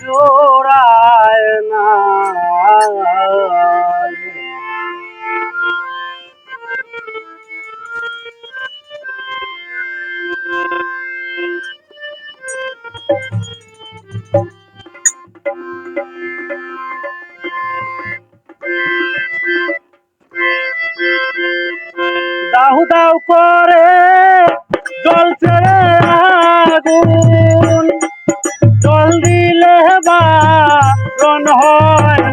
জোড়ায় না। দাহু দাউ করে জ্বলছে আগুন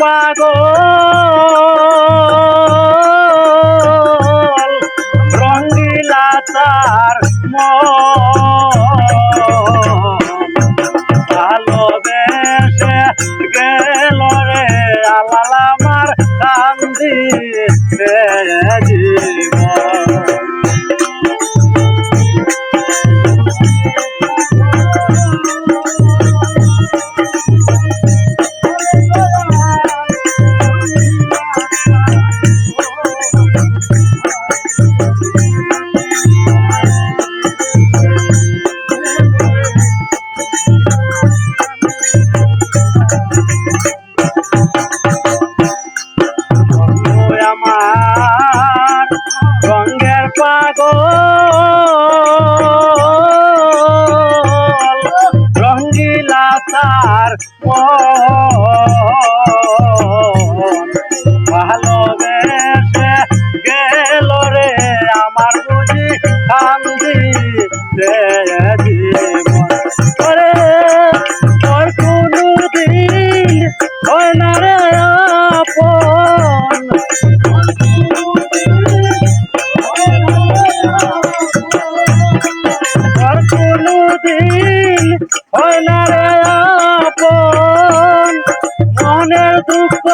পাগল রঙ্গিলা তার ভালোবেসে গেল রে আলাল আমার কান্দি জীবন। রঙ্গিলা তার ভালোবেসে গেল রে আমার বুঝি কান্দি না রে আপন, মনের দুঃখ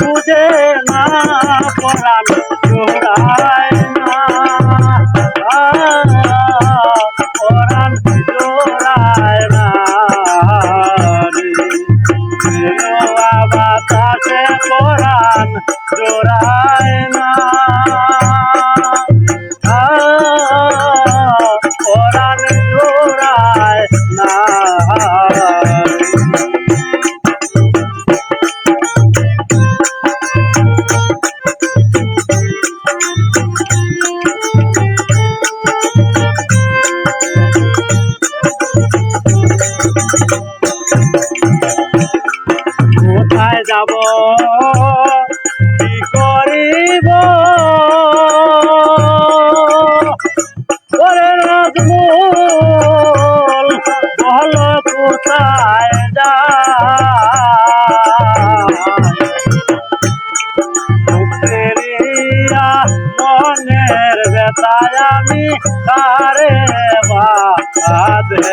বুঝে না পরাণ জোড়ায় না। পরাণ জোড়ায় না। বাতাসে পরাণ জোড়ায় মনের বেতায় আমি তারে বাধে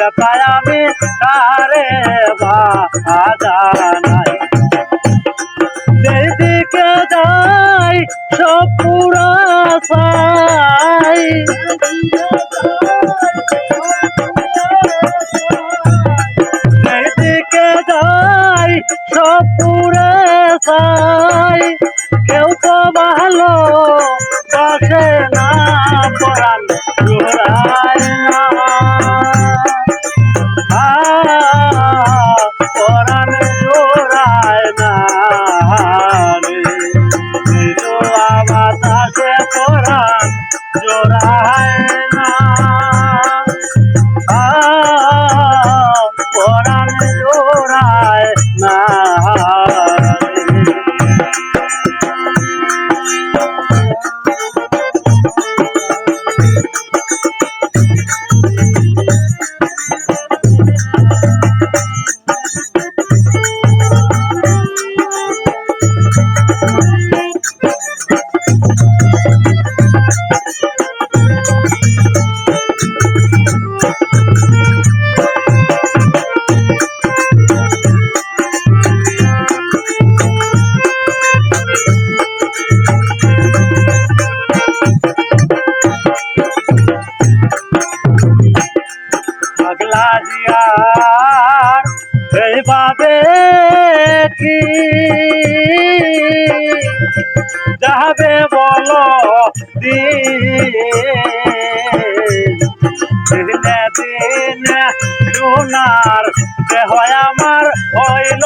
মনের ব্যথায় আমি যায় না যাবে বল দিনে দিনে সোনার দেহ আমার হইল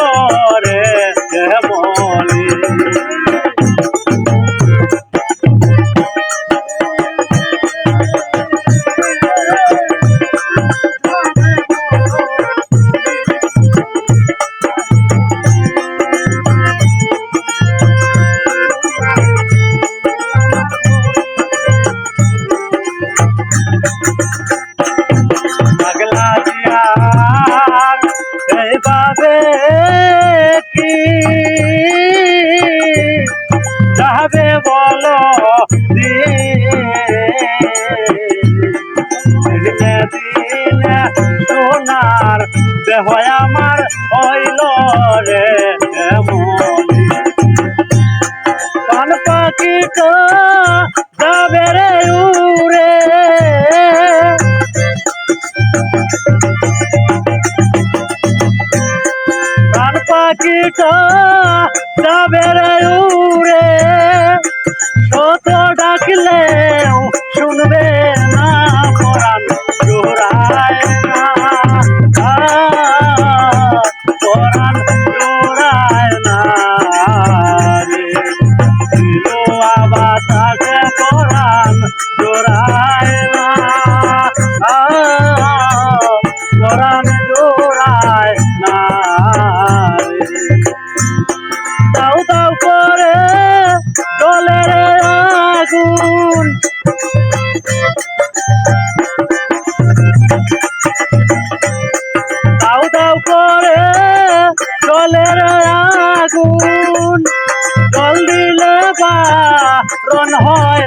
দেহ আমার হইল রে পান পাখিটা যাবে রে উড়ে। প্রাণ পাখিটা যাবে রে উড়ে। শত ডাকলেও শুনবে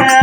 রে